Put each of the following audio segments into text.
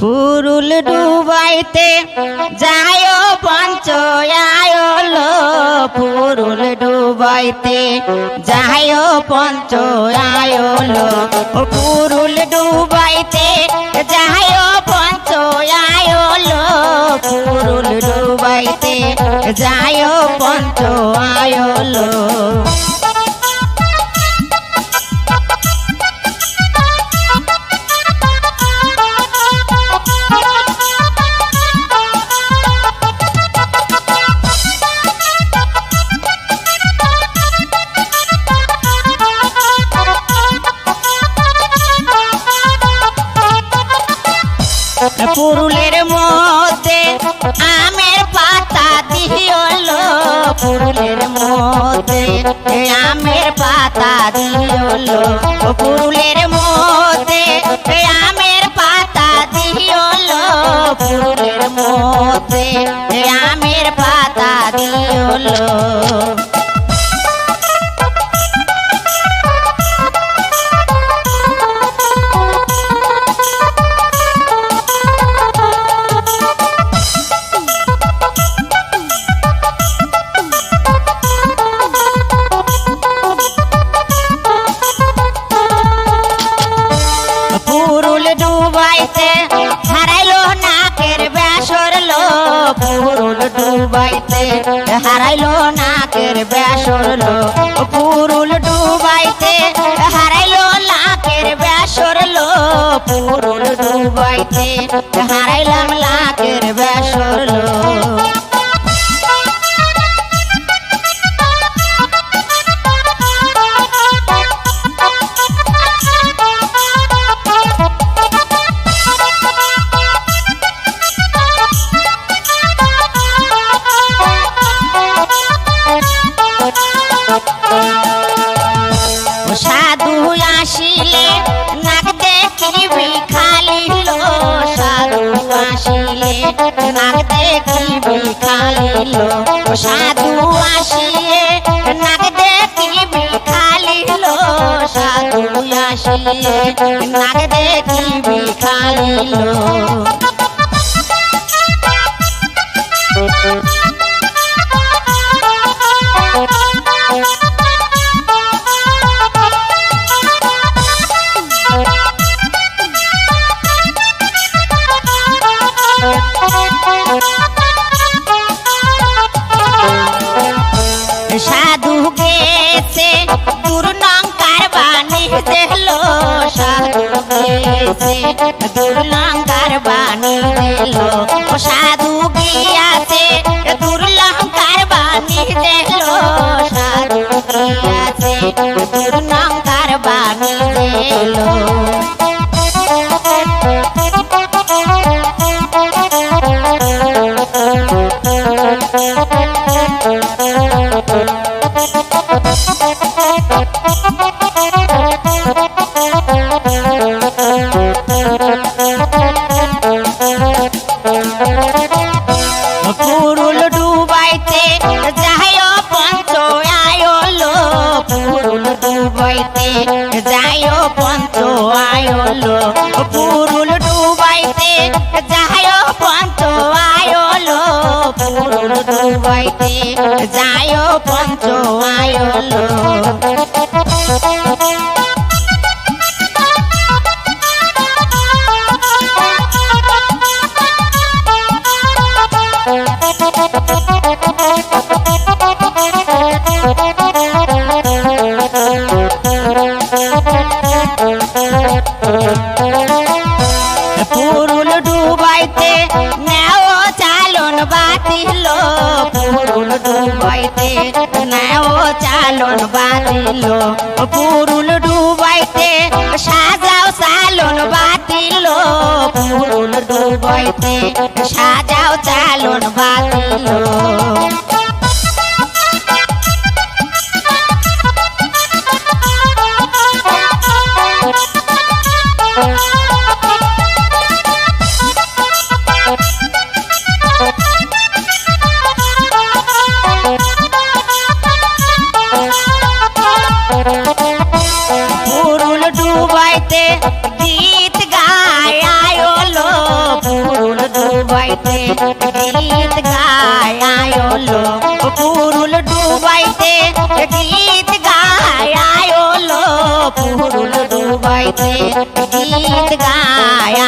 পুরুল ডুবাইতে যায় পঞ্চয়ায়লো পুরুল ডুবাইতে যায় পঞ্চয়ায়লো পুরুল ডুবাইতে যায় পঞ্চয়ায়লো পুরুল ডুবাইতে যায় পঞ্চয়ায়লো পুরুলের মধ্যে আমের পাতা দিওলো পুরুলের মধ্যে আমের পাতা দিওলো পুরুলের পুরুল ডুবাইতে হারাইলো নাকের বেসরলো পুরুল ডুবাইতে হারাইলো নাকের বেসরলো পুরুল ডুবাইতে হারাইলো নাকের বেসরলো পুরুল ডুবাইতে হারাইলাম আসিলে নাক দেখিবি খালিল সাধু আসিলে নাক দেখিবি খালিল, সাধু আসিলে নাক দেখিবি Thank সাধু দুর্লঙ্কার বাণী দেলো সাধু গিয়াছে দুর্লঙ্কার সাধু গিয়াছে দুর্লঙ্কার বাণী দেলো পুরুল ডুবাইতে যায় পঞ্চ আয়লো। পুরুল ডুবাইতে যায় পঞ্চ আয়লো। পুরুল ডুবাইতে যায় পঞ্চ আয়লো। বাতিল পুরুল ডুবাইতে সাজাও চালন বাতিল। পুরুল ডুবাইতে সাজাও চালন বাতিল। দুবাইতে গীত গায় লো পুরুল দুবাইতে গীত গায় লো পুরুল দুবাইতে গীত গায় লো পুরুল দুবাইতে গীত গায়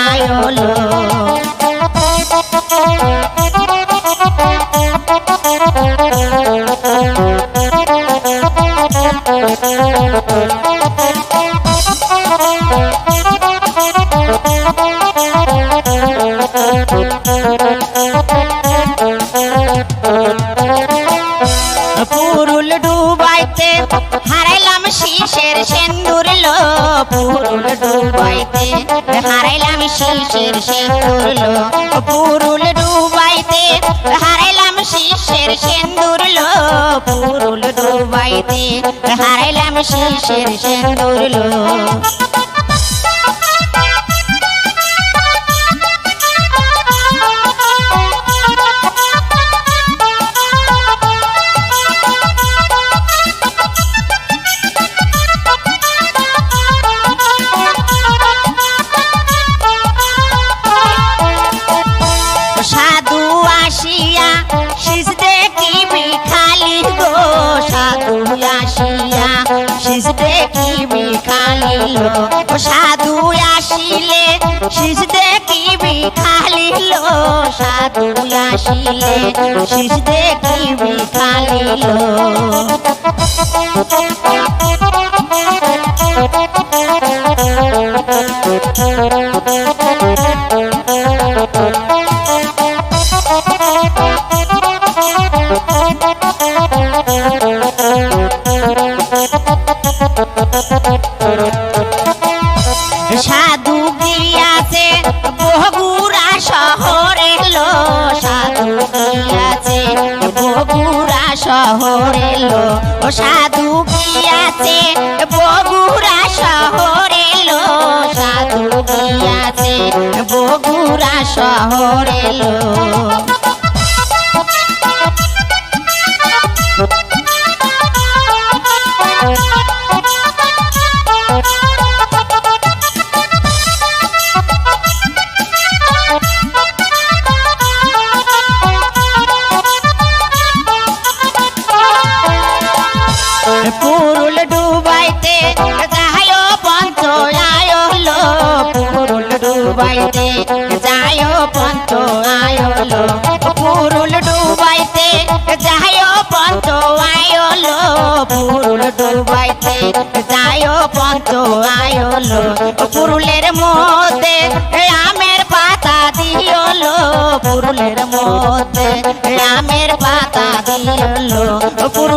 লো Thank you. পুরুল ডুবাইতে হারাইলাম শীষের সেন্দুর লো পুরুল ডুবাইতে হারাইলাম শীষের সেন্দুর লো পুরুল ডুবাইতে হারাইলাম শীষের সেন্দুর লো খালি লো ও সাধু আসিলে শিস দেখিবি খালিল সাধু আসিলে শিস দেখিবি খালিল লো সাধু শহরে এলো ও সাধু গিয়াছে বগুড়া শহর এলো সাধু গিয়াছে বগুড়া শহর লো ডুবাইতে যায় পঞ্চ আয় লো পুরুল ডুবাইতে যায় আয় লো পুরুল ডুবাইতে যায় পঞ্চ আয় লো পুরুলের মধ্যে আমের পাতা দিও লো পুরুলের মধ্যে আমের পাতা দিও